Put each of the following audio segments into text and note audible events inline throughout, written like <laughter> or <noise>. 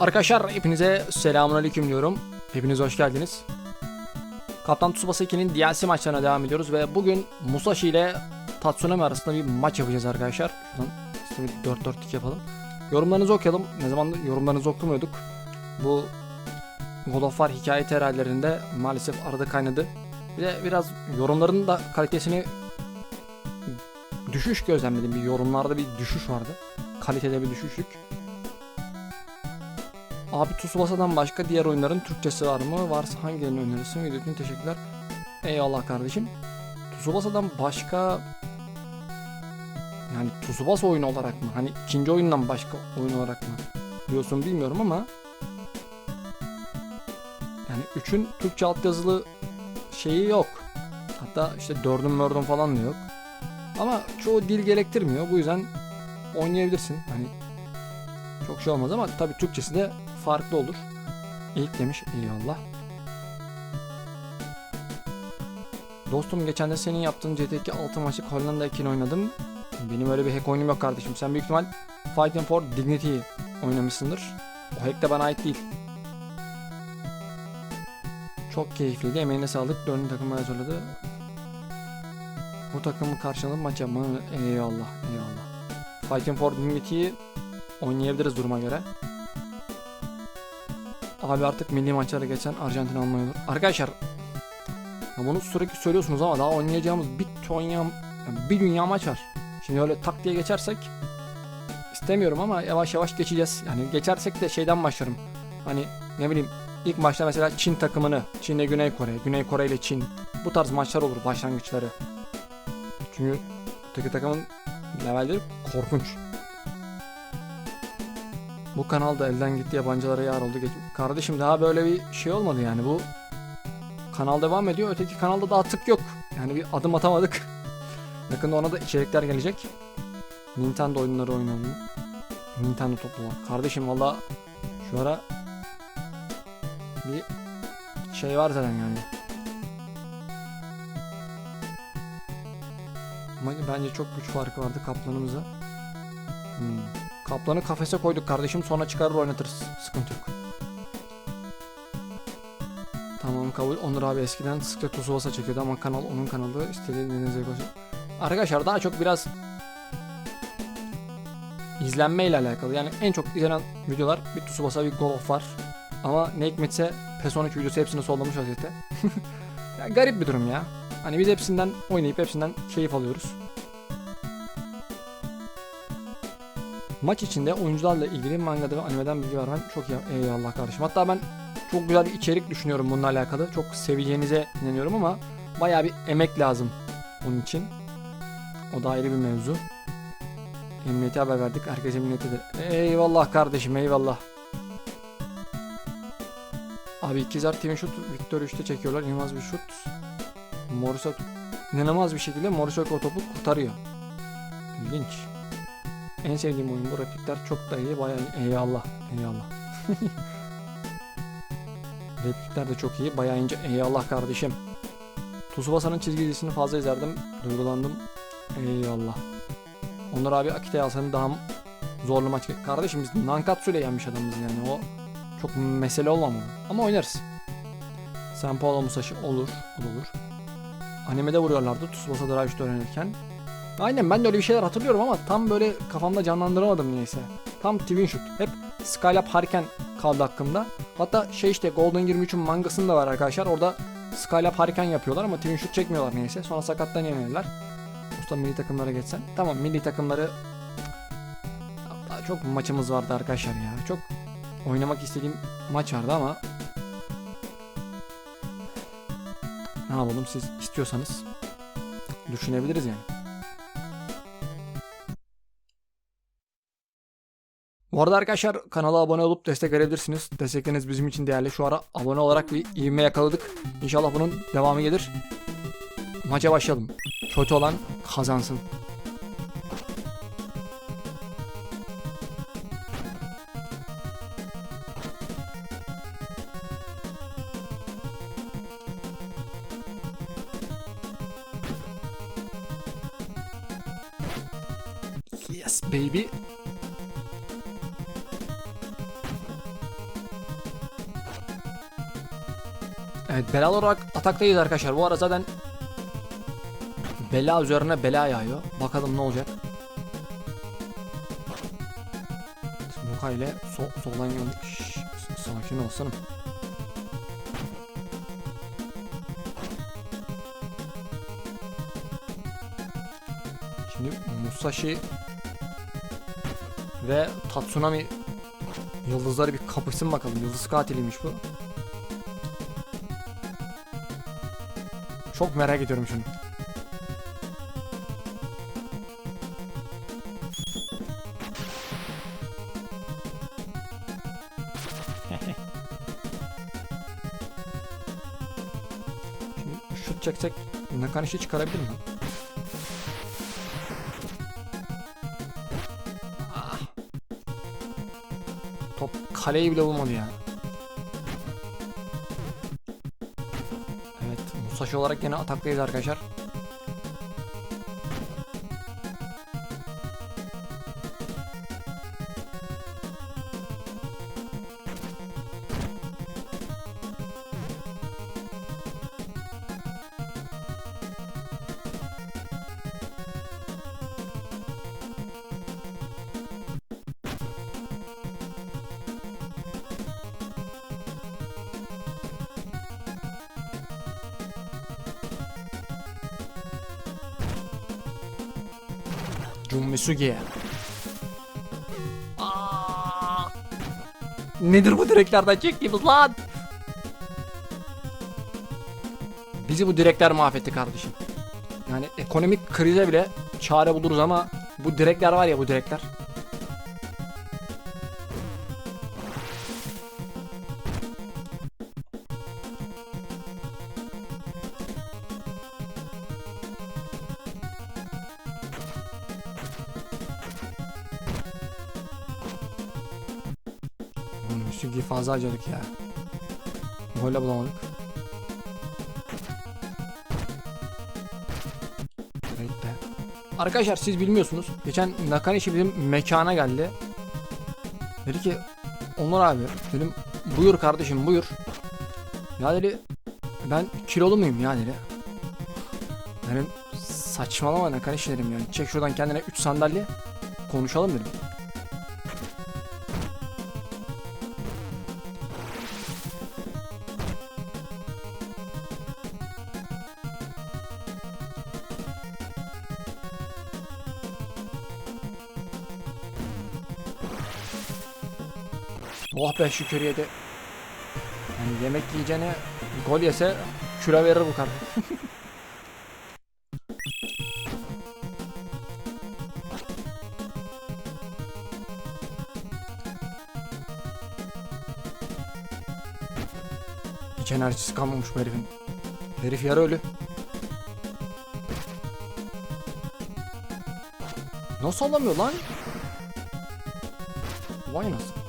Arkadaşlar hepinize selamünaleyküm diyorum. Hepiniz hoş geldiniz. Kaptan Tsubasa 2'nin DLC maçlarına devam ediyoruz ve bugün Musashi ile Tatsunami arasında bir maç yapacağız arkadaşlar. Şuradan bir 4-4-2 yapalım. Yorumlarınızı okuyalım. Ne zaman yorumlarınızı okumuyorduk. Bu God of War hikaye terallerinde maalesef arada kaynadı. Bir de biraz yorumların da kalitesini düşüş gözlemledim. Bir yorumlarda bir düşüş vardı. Kalitede bir düşüşlük. Abi Tsubasa'dan başka diğer oyunların Türkçesi var mı? Varsa hangilerini önerirsin? Video için teşekkürler. Eyvallah kardeşim. Tsubasa'dan başka yani Tsubasa oyunu olarak mı? Hani ikinci oyundan başka oyun olarak mı? Diyorsun bilmiyorum ama yani üçün Türkçe altyazılı şeyi yok. Hatta işte dördün mördün falan da yok. Ama çoğu dil gerektirmiyor. Bu yüzden oynayabilirsin. Hani çok şey olmaz ama tabii Türkçesi de farklı olur. İlk demiş eyvallah. Dostum geçen de senin yaptığın CT2 6 maçlık Hollanda 2'ni oynadım. Benim öyle bir hack oyunum yok kardeşim. Sen büyük ihtimal Fighting for Dignity oynamışsındır. O hack de bana ait değil. Çok keyifliydi. Emeğine sağlık. Dördüncü takımı hazırladı. Bu takımı karşıladı maç yapma. Eyvallah. Eyvallah. Fighting for Dignity'yi oynayabiliriz duruma göre. Abi artık milli maçlara geçen Arjantin almayı olur. Arkadaşlar ya bunu sürekli söylüyorsunuz ama daha oynayacağımız bir dünya, bir dünya maç var. Şimdi öyle tak diye geçersek istemiyorum ama yavaş yavaş geçeceğiz. Yani geçersek de şeyden başlarım. Hani ne bileyim ilk maçta mesela Çin takımını, Çin ile Güney Kore, Güney Kore ile Çin. Bu tarz maçlar olur başlangıçları. Çünkü öteki takımın levelleri korkunç. Bu kanal da elden gitti yabancılara yar oldu. Geç- Kardeşim daha böyle bir şey olmadı yani bu kanal devam ediyor. Öteki kanalda daha tık yok. Yani bir adım atamadık. <laughs> Yakında ona da içerikler gelecek. Nintendo oyunları oynanıyor. Nintendo topluluğu. Kardeşim valla şu ara bir şey var zaten yani. Ama bence çok güç farkı vardı kaplanımıza. Hmm. Kaplanı kafese koyduk kardeşim sonra çıkarır oynatırız. Sıkıntı yok. Tamam kabul. Onur abi eskiden sıkça Tsubasa çekiyordu ama kanal onun kanalı istediğinize koşun. Arkadaşlar daha çok biraz izlenme ile alakalı. Yani en çok izlenen videolar bir Tsubasa bir God of War. Ama ne hikmetse PES 12 videosu hepsini sollamış vaziyette. <laughs> ya garip bir durum ya. Hani biz hepsinden oynayıp hepsinden keyif alıyoruz. Maç içinde oyuncularla ilgili mangada ve animeden bilgi vermen çok iyi. Eyvallah kardeşim. Hatta ben çok güzel bir içerik düşünüyorum bununla alakalı. Çok seveceğinize inanıyorum ama bayağı bir emek lazım bunun için. O da ayrı bir mevzu. Emniyete haber verdik. Herkese de. Eyvallah kardeşim eyvallah. Abi ikizler TV şut Victor 3'te çekiyorlar. İnanılmaz bir şut. Morisa inanılmaz bir şekilde Morisoko o topu kurtarıyor. İlginç. En sevdiğim oyun bu. Replikler çok da iyi. Bayağı iyi. Eyvallah. Eyvallah. <laughs> Replikler de çok iyi. Bayağı ince. Eyvallah kardeşim. Tsubasa'nın çizgi dizisini fazla izlerdim. Duygulandım. Eyvallah. Onur abi Akita'ya alsanın daha zorlu maç. Kardeşim biz Nankatsu ile yenmiş adamız yani. O çok mesele olmamalı. Ama oynarız. Senpoulo Musashi olur. O da olur. Animede vuruyorlardı Tsubasa Drive Shoot öğrenirken. Aynen ben de öyle bir şeyler hatırlıyorum ama tam böyle kafamda canlandıramadım niyeyse. Tam Twin Shoot. Hep Skylab Harken kaldı hakkımda. Hatta şey işte Golden 23'ün mangasında var arkadaşlar. Orada Skylab Harken yapıyorlar ama Twin Shoot çekmiyorlar neyse. Sonra sakattan yemediler. Usta milli takımlara geçsen. Tamam milli takımları daha çok maçımız vardı arkadaşlar ya. Çok oynamak istediğim maç vardı ama ne yapalım siz istiyorsanız düşünebiliriz yani. Bu arada arkadaşlar kanala abone olup destek verebilirsiniz. Destekleriniz bizim için değerli. Şu ara abone olarak bir ivme yakaladık. İnşallah bunun devamı gelir. Maça başlayalım. Kötü olan kazansın. Yes baby. Belalı olarak ataktayız arkadaşlar. Bu ara zaten bela üzerine bela yağıyor. Bakalım ne olacak. Muka ile sol, soldan geldik. Sakin ol. Şimdi Musashi ve Tatsunami yıldızları bir kapışsın bakalım. Yıldız katiliymiş bu. Çok merak ediyorum şunu. Şimdi şut çeksek Nakanishi çıkarabilir mi? Ah. Top kaleyi bile bulmadı ya. Musashi olarak yine ataktayız arkadaşlar. Jun Misugi. Aa! Nedir bu direklerden çektiğimiz lan? Bizi bu direkler mahvetti kardeşim. Yani ekonomik krize bile çare buluruz ama bu direkler var ya bu direkler. Oğlum Misugi fazla acıdık ya. Gol bulamadık. Evet be. Arkadaşlar siz bilmiyorsunuz. Geçen Nakanishi bizim mekana geldi. Dedi ki Onur abi dedim buyur kardeşim buyur. Ya dedi ben kilolu muyum ya dedi. Dedim saçmalama Nakanishi dedim yani. Çek şuradan kendine 3 sandalye konuşalım dedim. Oh be şükür yedi. Yani yemek yiyeceğine gol yese kilo verir bu kadar. <laughs> Hiç enerjisi kalmamış bu herifin. Herif yarı ölü. Nasıl alamıyor lan? Vay nasıl?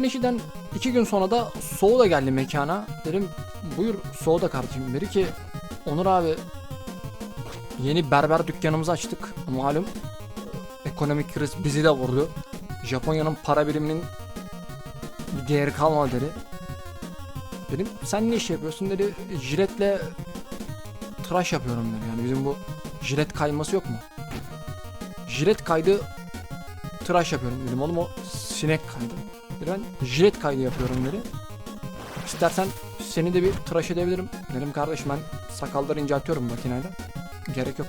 Nakanishi'den iki gün sonra da Soğu da geldi mekana. Dedim buyur Soğu da kardeşim. Dedi ki Onur abi yeni berber dükkanımızı açtık. Malum ekonomik kriz bizi de vurdu. Japonya'nın para biriminin bir değeri kalmadı dedi. Dedim sen ne iş yapıyorsun dedi. Jiletle tıraş yapıyorum dedi. Yani bizim bu jilet kayması yok mu? Jilet kaydı tıraş yapıyorum dedim. Oğlum o sinek kaydı. Ben jilet kaydı yapıyorum dedi. İstersen seni de bir tıraş edebilirim. Dedim kardeşim ben sakalları inceltiyorum makineyle. Gerek yok.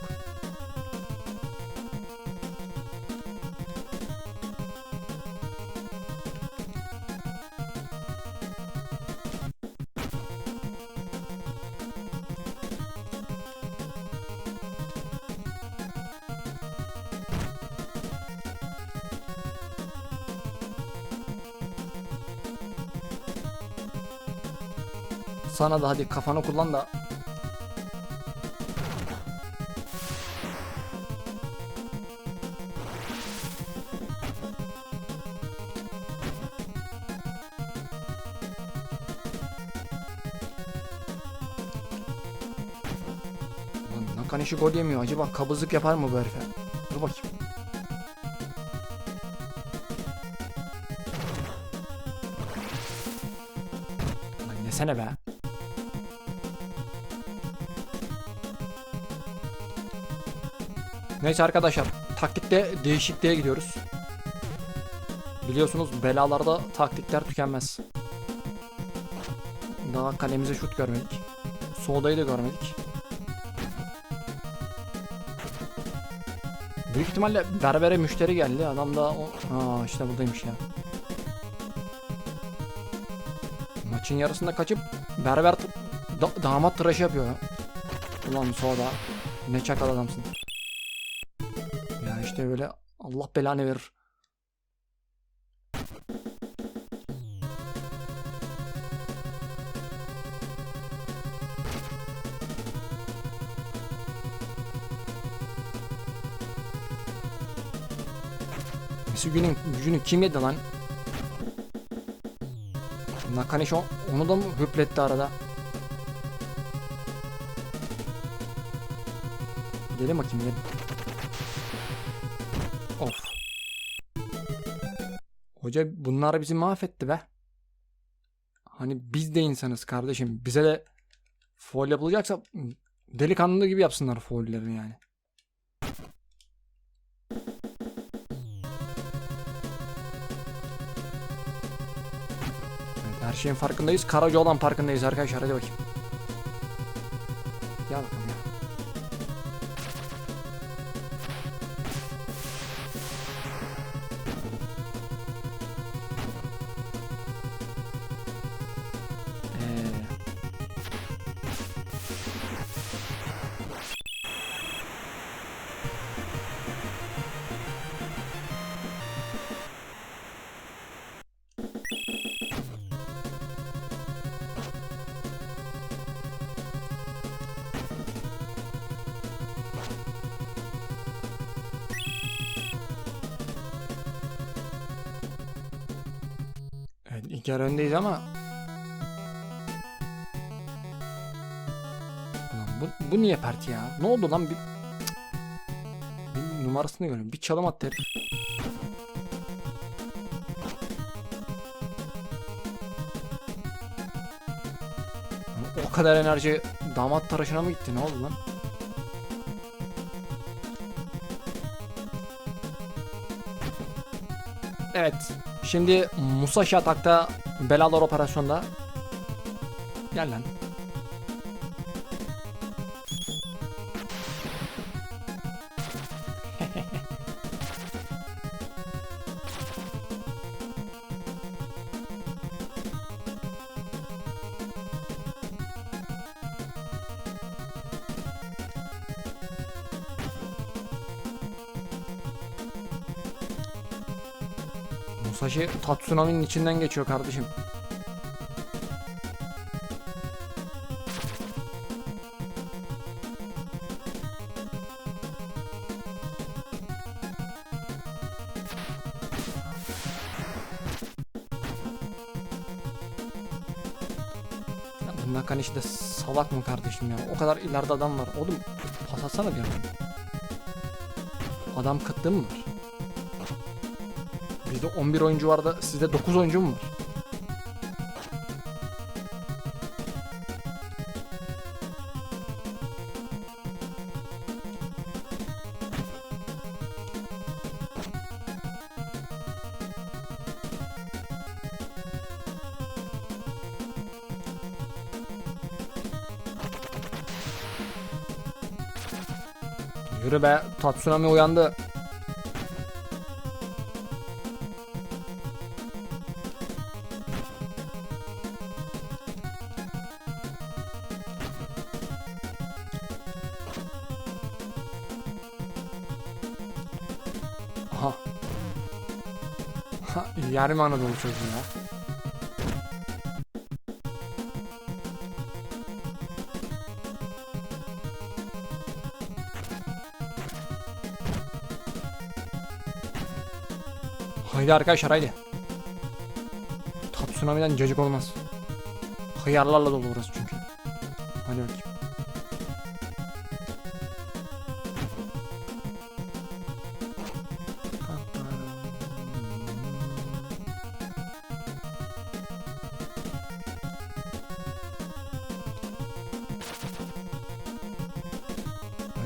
Sana da hadi kafanı kullan da. Nakanishi gol yemiyor. Acaba kabızlık yapar mı bu herife? Dur bakayım. Desene be. Neyse arkadaşlar. Taktikte değişikliğe gidiyoruz. Biliyorsunuz belalarda taktikler tükenmez. Daha kalemize şut görmedik. Soğudayı da görmedik. Büyük ihtimalle berbere müşteri geldi. Adam da o... Aa işte buradaymış ya. Maçın yarısında kaçıp berber da- damat tıraşı yapıyor. ya. Ulan Soğuda ne çakal adamsın. İşte böyle Allah belanı verir. Misugi'nin gücünü kim yedi lan? Nakanishi o- onu da mı hüpletti arada? Gelin bakayım gelin. Hoca bunlar bizi mahvetti be. Hani biz de insanız kardeşim. Bize de foul yapılacaksa delikanlı gibi yapsınlar foullerini yani. Her şeyin farkındayız. Karaca olan farkındayız arkadaşlar. Hadi bakayım. Gel bakalım Evet ilk yarı öndeyiz ama Ulan bu, bu niye pert ya? Ne oldu lan bir... Bir numarasını görüyorum. Bir çalım attı herif. O kadar enerji damat tıraşına mı gitti? Ne oldu lan? Evet. Şimdi Musashi atakta belalar operasyonda. Gel lan. Musashi Tatsunami'nin içinden geçiyor kardeşim. Nakanishi de salak mı kardeşim ya? O kadar ileride adam var. Oğlum pas atsana bir yana. Adam kıtlığı mı var? Bizde 11 oyuncu var da sizde 9 oyuncu mu var? Yürü be Tatsunami uyandı. Aha. Ha, yarım Anadolu çocuğu ya. Haydi arkadaşlar haydi. Tatsunami'den cacık olmaz. Hıyarlarla dolu burası çünkü. Hadi bakayım.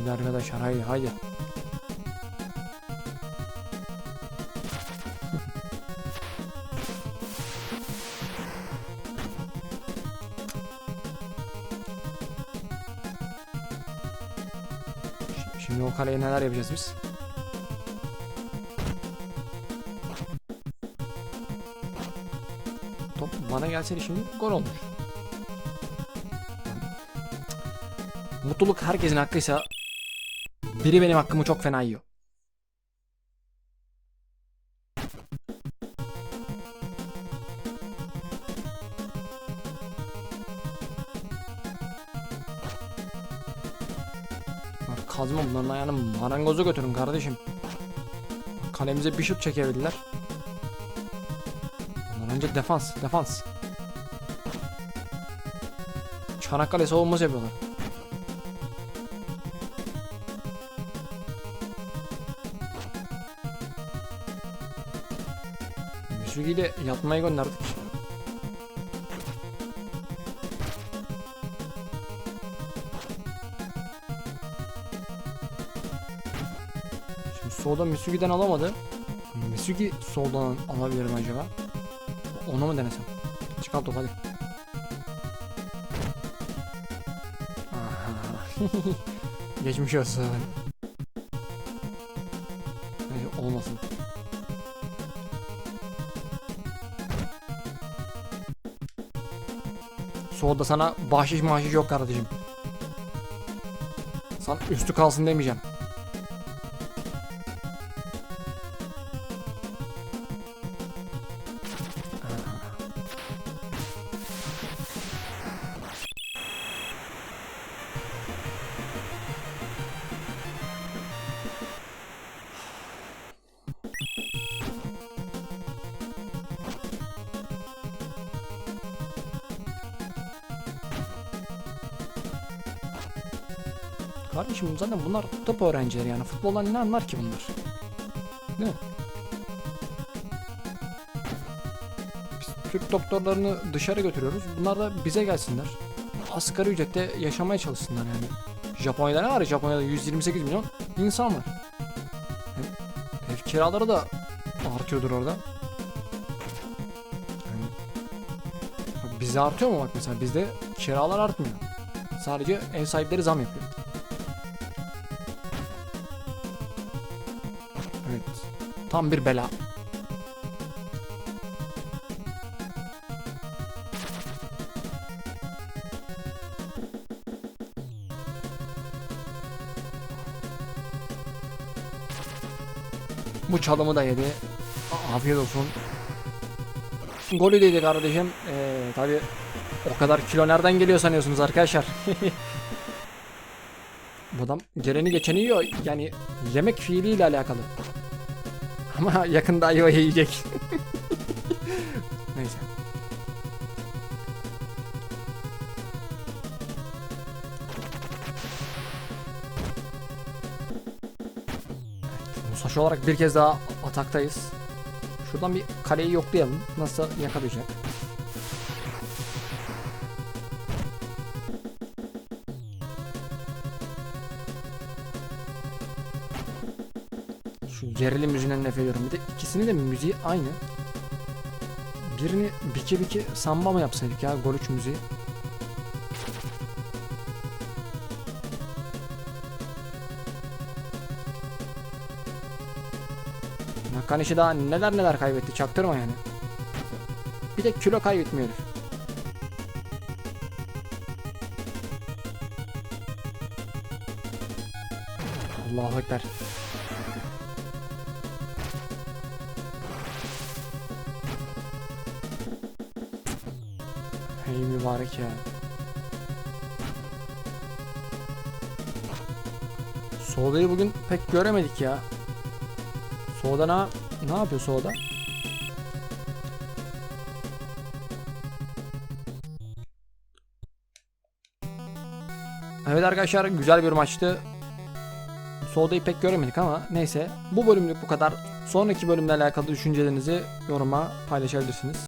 Haydi arkadaşlar haydi haydi. Şimdi o kaleye neler yapacağız biz? Top bana gelseydi şimdi gol olmuş. Mutluluk herkesin hakkıysa biri benim hakkımı çok fena yiyor. Kazma bunların ayağını marangoza götürün kardeşim. Kalemize bir şut çekebildiler. Ondan önce defans, defans. Çanakkale savunması yapıyorlar. Misugi'yi de yatmaya gönderdik. Şimdi Misugi'den alamadı. Misugi soldan alabilir mi acaba? Onu mu denesem? Çıkar top hadi. <laughs> Geçmiş olsun. Solda sana bahşiş mahşiş yok kardeşim. Sana üstü kalsın demeyeceğim. Zaten bunlar top öğrencileri yani futboldan ne anlar ki bunlar? Değil mi? Biz Türk doktorlarını dışarı götürüyoruz. Bunlar da bize gelsinler. Asgari ücrette yaşamaya çalışsınlar yani. Japonya'da ne var ya? Japonya'da 128 milyon insan var. Ev kiraları da artıyordur orada. Yani bizde artıyor mu bak mesela bizde kiralar artmıyor. Sadece ev sahipleri zam yapıyor. Tam bir bela. Bu çalımı da yedi. Afiyet olsun. Golü de yedi kardeşim. Ee, tabi o kadar kilo nereden geliyor sanıyorsunuz arkadaşlar? <laughs> Bu adam geleni geçeni yiyor. Yani yemek fiiliyle alakalı. Ama yakında ayvayı yiyecek. Neyse. Evet, olarak bir kez daha ataktayız. Şuradan bir kaleyi yoklayalım. Nasıl yakalayacak? Gerilim müziğinden nefret ediyorum. Bir de ikisinin de müziği aynı. Birini bike bike samba mı yapsaydık ya gol 3 müziği? Nakanishi daha neler neler kaybetti çaktırma yani. Bir de kilo kaybetmiyor herif. Allahu Ekber. Hey mübarek ya. Soğuda'yı bugün pek göremedik ya. Soğuda ne, ne yapıyor Soğuda? Evet arkadaşlar güzel bir maçtı. Soğuda'yı pek göremedik ama neyse. Bu bölümlük bu kadar. Sonraki bölümle alakalı düşüncelerinizi yoruma paylaşabilirsiniz.